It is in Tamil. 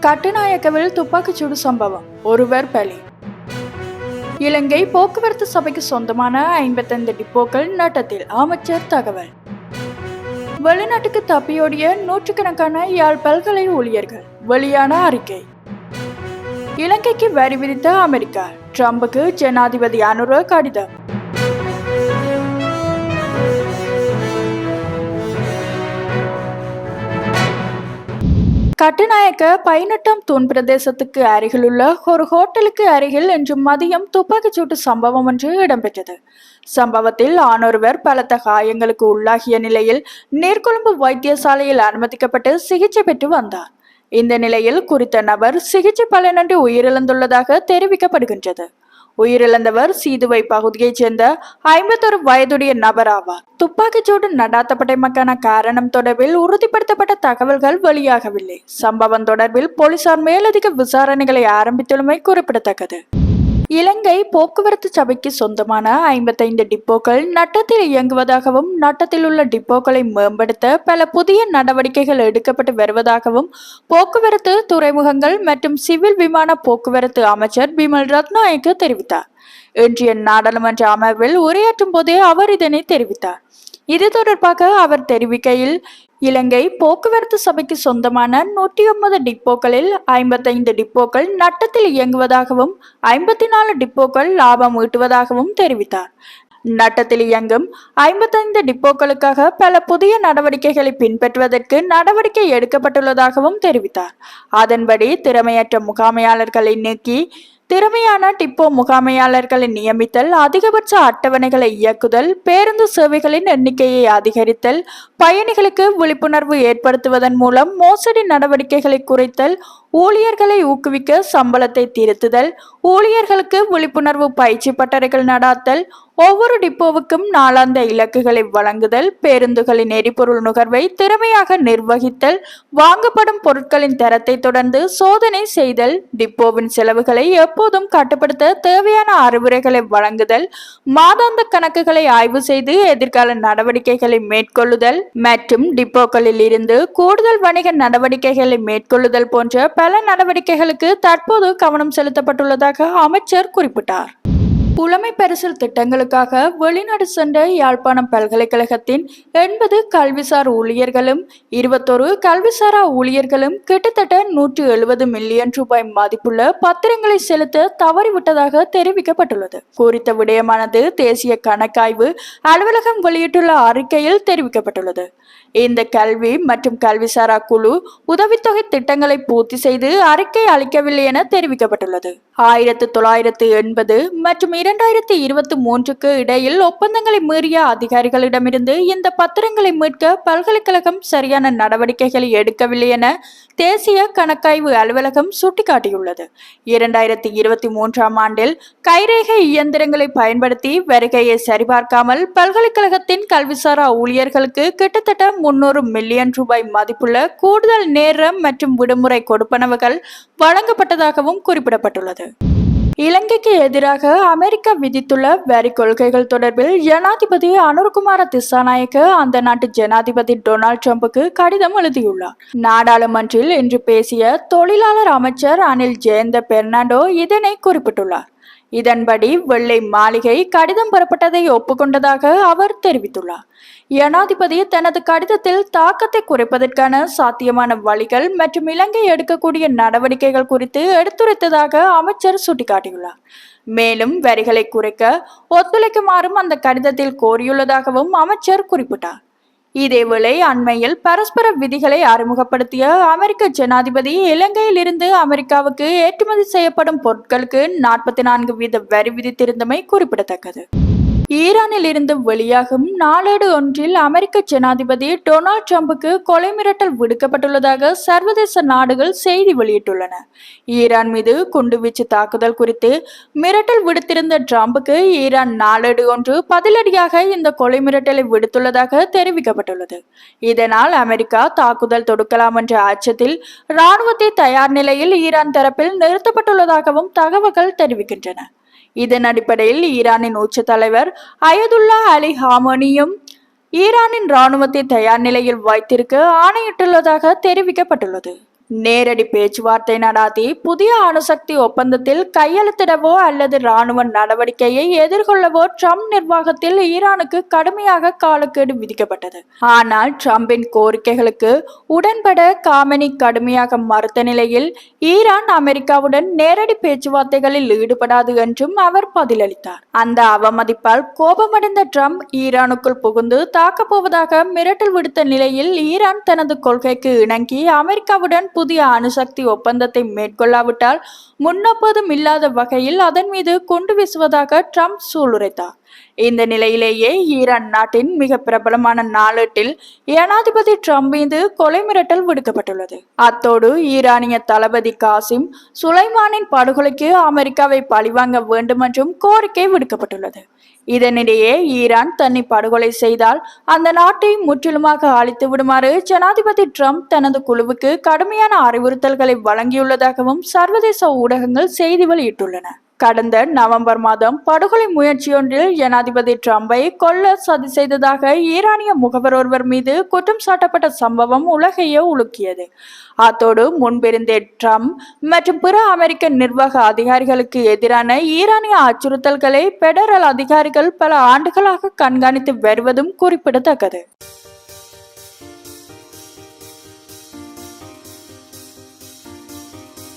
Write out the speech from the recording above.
கட்டுநாயக்கவில் துப்பாக்கிச்சூடு சம்பவம். ஒருவர் பலி. இலங்கை போக்குவரத்து சபைக்கு சொந்தமான ஐம்பத்தைந்து டிப்போக்கள் நட்டத்தில். அமைச்சர் தகவல். வெளிநாட்டுக்கு தப்பியோடிய நூற்றுக்கணக்கான யாழ் பல்கலை ஊழியர்கள். வெளியான அறிக்கை. இலங்கைக்கு வரி விதித்த அமெரிக்கா. ட்ரம்புக்கு ஜனாதிபதி அனுர கடிதம். கட்டுநாயக்க பைனட்டம் தூண் பிரதேசத்துக்கு அருகிலுள்ள ஒரு ஹோட்டலுக்கு அருகில் இன்று மதியம் துப்பாக்கிச்சூட்டு சம்பவம் ஒன்று இடம்பெற்றது. சம்பவத்தில் ஆணொருவர் பலத்த காயங்களுக்கு உள்ளாகிய நிலையில் நீர்கொழும்பு வைத்தியசாலையில் அனுமதிக்கப்பட்டு சிகிச்சை பெற்று வந்தார். இந்த நிலையில் குறித்த நபர் சிகிச்சை பலனின்றி உயிரிழந்துள்ளதாக தெரிவிக்கப்படுகின்றது. உயிரிழந்தவர் சீதுவை பகுதியைச் சேர்ந்த ஐம்பத்தொரு வயதுடைய நபர் ஆவார் துப்பாக்கிச்சூடு நடாத்தப்பட்டமைக்கான காரணம் தொடர்பில் உறுதிப்படுத்தப்பட்ட தகவல்கள் வெளியாகவில்லை. சம்பவம் தொடர்பில் போலீசார் மேலதிக விசாரணைகளை ஆரம்பித்துள்ளமை குறிப்பிடத்தக்கது. இலங்கை போக்குவரத்து சபைக்கு சொந்தமான ஐம்பத்தைந்து டிப்போக்கள் நட்டத்தில் இயங்குவதாகவும் நட்டத்தில் உள்ள டிப்போக்களை மேம்படுத்த பல புதிய நடவடிக்கைகள் எடுக்கப்பட்டு வருவதாகவும் போக்குவரத்து துறைமுகங்கள் மற்றும் சிவில் விமான போக்குவரத்து அமைச்சர் பிமல் ரத்நாயக்கு தெரிவித்தார். இன்றைய நாடாளுமன்ற அமர்வில் உரையாற்றும் போதே அவர் இதனை தெரிவித்தார். இது தொடர்பாக அவர் தெரிவிக்கையில் இலங்கை போக்குவரத்து சபைக்கு சொந்தமான நூற்றி ஒன்பது டிப்போக்களில் ஐம்பத்தைந்து டிப்போக்கள் நட்டத்தில் இயங்குவதாகவும் ஐம்பத்தி நாலு டிப்போக்கள் லாபம் ஈட்டுவதாகவும் தெரிவித்தார். நட்டத்தில் இயங்கும் ஐம்பத்தைந்து டிப்போக்களுக்காக பல புதிய நடவடிக்கைகளை பின்பற்றுவதற்கு நடவடிக்கை எடுக்கப்பட்டுள்ளதாகவும் தெரிவித்தார். அதன்படி திறமையற்ற முகாமையாளர்களை நீக்கி திறமையான டிப்போ முகாமையாளர்களை நியமித்தல் அதிகபட்ச அட்டவணைகளை இயக்குதல் பேருந்து சேவைகளின் எண்ணிக்கையை அதிகரித்தல் பயணிகளுக்கு விழிப்புணர்வு ஏற்படுத்துவதன் மூலம் மோசடி நடவடிக்கைகளை குறைத்தல் ஊழியர்களை ஊக்குவிக்க சம்பளத்தை திருத்துதல் ஊழியர்களுக்கு விழிப்புணர்வு பயிற்சி பட்டறைகள் நடாத்தல் ஒவ்வொரு டிப்போவுக்கும் நாளாந்த இலக்குகளை வழங்குதல் பேருந்துகளின் எரிபொருள் நுகர்வை திறமையாக நிர்வகித்தல் வாங்கப்படும் பொருட்களின் தரத்தை தொடர்ந்து சோதனை செய்தல் டிப்போவின் செலவுகளை எப்போதும் கட்டுப்படுத்த தேவையான அறிவுரைகளை வழங்குதல் மாதாந்த கணக்குகளை ஆய்வு செய்து எதிர்கால நடவடிக்கைகளை மேற்கொள்ளுதல் மற்றும் டிப்போக்களில் இருந்து கூடுதல் வணிக நடவடிக்கைகளை மேற்கொள்ளுதல் போன்ற பல நடவடிக்கைகளுக்கு தற்போது கவனம் செலுத்தப்பட்டுள்ளதாக அமைச்சர் குறிப்பிட்டார். புலமை பரிசில் திட்டங்களுக்காக வெளிநாடு சென்ற யாழ்ப்பாணம் பல்கலைக்கழகத்தின் எண்பது கல்விசார் ஊழியர்களும் இருபத்தொரு கல்விசாரா ஊழியர்களும் கிட்டத்தட்ட நூற்று எழுபது மில்லியன் ரூபாய் மதிப்புள்ள பத்திரங்களை செலுத்த தவறிவிட்டதாக தெரிவிக்கப்பட்டுள்ளது. குறித்த விடயமானது தேசிய கணக்காய்வு அலுவலகம் வெளியிட்டுள்ள அறிக்கையில் தெரிவிக்கப்பட்டுள்ளது. இந்த கல்வி மற்றும் கல்விசாரா குழு உதவித்தொகை திட்டங்களை பூர்த்தி செய்து அறிக்கை அளிக்கவில்லை என தெரிவிக்கப்பட்டுள்ளது. ஆயிரத்து தொள்ளாயிரத்து எண்பது மற்றும் இரண்டாயிரத்தி இருபத்தி மூன்றுக்கு இடையில் ஒப்பந்தங்களை மீறிய அதிகாரிகளிடமிருந்து இந்த பத்திரங்களை மீட்க பல்கலைக்கழகம் சரியான நடவடிக்கைகளை எடுக்கவில்லை என தேசிய கணக்காய்வு அலுவலகம் சுட்டிக்காட்டியுள்ளது. இரண்டாயிரத்தி இருபத்தி மூன்றாம் ஆண்டில் கைரேகை இயந்திரங்களை பயன்படுத்தி வருகையை சரிபார்க்காமல் பல்கலைக்கழகத்தின் கல்விசாரா ஊழியர்களுக்கு கிட்டத்தட்ட முன்னூறு மில்லியன் ரூபாய் மதிப்புள்ள கூடுதல் நேரம் மற்றும் விடுமுறை கொடுப்பனவுகள் வழங்கப்பட்டதாகவும் குறிப்பிடப்பட்டுள்ளது. இலங்கைக்கு எதிராக அமெரிக்கா விதித்துள்ள வரி கொள்கைகள் தொடர்பில் ஜனாதிபதி அனுர்குமார திசாநாயக்க அந்த நாட்டு ஜனாதிபதி டொனால்ட் ட்ரம்புக்கு கடிதம் எழுதியுள்ளார். நாடாளுமன்றில் இன்று பேசிய தொழிலாளர் அமைச்சர் அனில் ஜெயந்த பெர்னாண்டோ இதனை குறிப்பிட்டுள்ளார். இதன்படி வெள்ளை மாளிகை கடிதம் பெறப்பட்டதை ஒப்புக்கொண்டதாக அவர் தெரிவித்துள்ளார். ஜனாதிபதி தனது கடிதத்தில் தாக்கத்தை குறைப்பதற்கான சாத்தியமான வழிகள் மற்றும் இலங்கை எடுக்கக்கூடிய நடவடிக்கைகள் குறித்து எடுத்துரைத்ததாக அமைச்சர் சுட்டிக்காட்டியுள்ளார். மேலும் வரிகளை குறைக்க ஒத்துழைக்குமாறும் அந்த கடிதத்தில் கோரியுள்ளதாகவும் அமைச்சர் குறிப்பிட்டார். இதேவேளை அண்மையில் பரஸ்பர விதிகளை அறிமுகப்படுத்திய அமெரிக்க ஜனாதிபதி இலங்கையில் இருந்து அமெரிக்காவுக்கு ஏற்றுமதி செய்யப்படும் பொருட்களுக்கு நாற்பத்தி நான்கு வீத வரி விதித்திருந்தமை குறிப்பிடத்தக்கது. ஈரானில் இருந்து வெளியாகும் நாளேடு ஒன்றில் அமெரிக்க ஜனாதிபதி டொனால்ட் ட்ரம்புக்கு கொலை மிரட்டல் விடுக்கப்பட்டுள்ளதாக சர்வதேச நாடுகள் செய்தி வெளியிட்டுள்ளன. ஈரான் மீது குண்டுவீச்சு தாக்குதல் குறித்து மிரட்டல் விடுத்திருந்த ட்ரம்புக்கு ஈரான் நாளேடு ஒன்று பதிலடியாக இந்த கொலை மிரட்டலை விடுத்துள்ளதாக தெரிவிக்கப்பட்டுள்ளது. இதனால் அமெரிக்கா தாக்குதல் தொடுக்கலாம் என்ற அச்சத்தில் இராணுவத்தை தயார் நிலையில் ஈரான் தரப்பில் நிறுத்தப்பட்டுள்ளதாகவும் தகவல்கள் தெரிவிக்கின்றன. இதன் அடிப்படையில் ஈரானின் உச்ச தலைவர் அயதுல்லா அலி ஹாமனியும் ஈரானின் இராணுவத்தை தயார் நிலையில் வைத்திருக்க ஆணையிட்டுள்ளதாக தெரிவிக்கப்பட்டுள்ளது. நேரடி பேச்சுவார்த்தை நடாத்தி புதிய அணுசக்தி ஒப்பந்தத்தில் கையெழுத்திடவோ அல்லது ராணுவ நடவடிக்கையை எதிர்கொள்ளவோ ட்ரம்ப் நிர்வாகத்தில் ஈரானுக்கு கடுமையாக காலக்கெடு விதிக்கப்பட்டது. ஆனால் ட்ரம்பின் கோரிக்கைகளுக்கு உடன்பட காமினி கடுமையாக மறுத்த நிலையில் ஈரான் அமெரிக்காவுடன் நேரடி பேச்சுவார்த்தைகளில் ஈடுபடாது என்றும் அவர் பதிலளித்தார். அந்த அவமதிப்பால் கோபமடைந்த ட்ரம்ப் ஈரானுக்குள் புகுந்து தாக்கப்போவதாக மிரட்டல் விடுத்த நிலையில் ஈரான் தனது கொள்கைக்கு இணங்கி அமெரிக்காவுடன் புதிய அணுசக்தி ஒப்பந்தத்தை மேற்கொள்ளாவிட்டால் முன்னெப்போதும் இல்லாத வகையில் அதன் மீது குண்டு வீசுவதாக ட்ரம்ப் சூளுரைத்தார். இந்த நிலையிலேயே ஈரான் நாட்டின் மிக பிரபலமான நாளேட்டில் ஜனாதிபதி ட்ரம்ப் மீது கொலை மிரட்டல் விடுக்கப்பட்டுள்ளது. அத்தோடு ஈரானிய தளபதி காசிம் சுலைமானின் படுகொலைக்கு அமெரிக்காவை பழிவாங்க வேண்டும் என்றும் கோரிக்கை விடுக்கப்பட்டுள்ளது. இதனிடையே ஈரான் தன்னை படுகொலை செய்தால் அந்த நாட்டை முற்றிலுமாக அழித்து விடுமாறு ஜனாதிபதி ட்ரம்ப் தனது குழுவுக்கு கடுமையான அறிவுறுத்தல்களை வழங்கியுள்ளதாகவும் சர்வதேச ஊடகங்கள் செய்தி வெளியிட்டுள்ளன. கடந்த நவம்பர் மாதம் படுகொலை முயற்சியொன்றில் ஜனாதிபதி ட்ரம்பை கொல்ல சதி செய்ததாக ஈரானிய முகவர் ஒருவர் மீது குற்றம் சாட்டப்பட்ட சம்பவம் உலகையே உலுக்கியது. அத்தோடு முன்பிருந்தே ட்ரம்ப் மற்றும் பிற அமெரிக்க நிர்வாக அதிகாரிகளுக்கு எதிரான ஈரானிய அச்சுறுத்தல்களை பெடரல் அதிகாரிகள் பல ஆண்டுகளாக கண்காணித்து வருவதும் குறிப்பிடத்தக்கது.